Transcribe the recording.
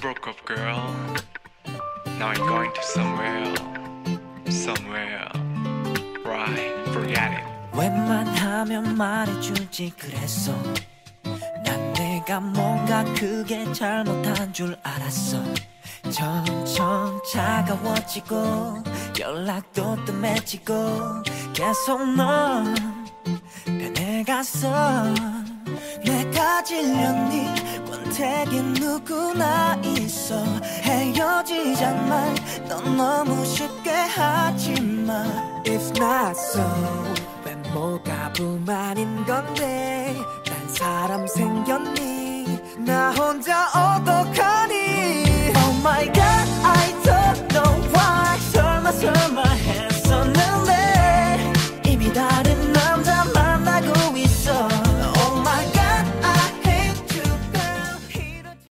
girl. Now I'm going to somewhere, somewhere. Right, forget it. 웬만하면 말해주지 그랬어 난 내가 뭔가 크게 잘못한 줄 알았어 점점 차가워지고 연락도 뜸해지고 계속 넌 변해갔어 내가 질렸니 권태기 누구나 있어. 헤어지자 말 넌 너무 쉽게 하지마. If not so 외모가 불만인 건데? 난 사람 생겼니? 나 혼자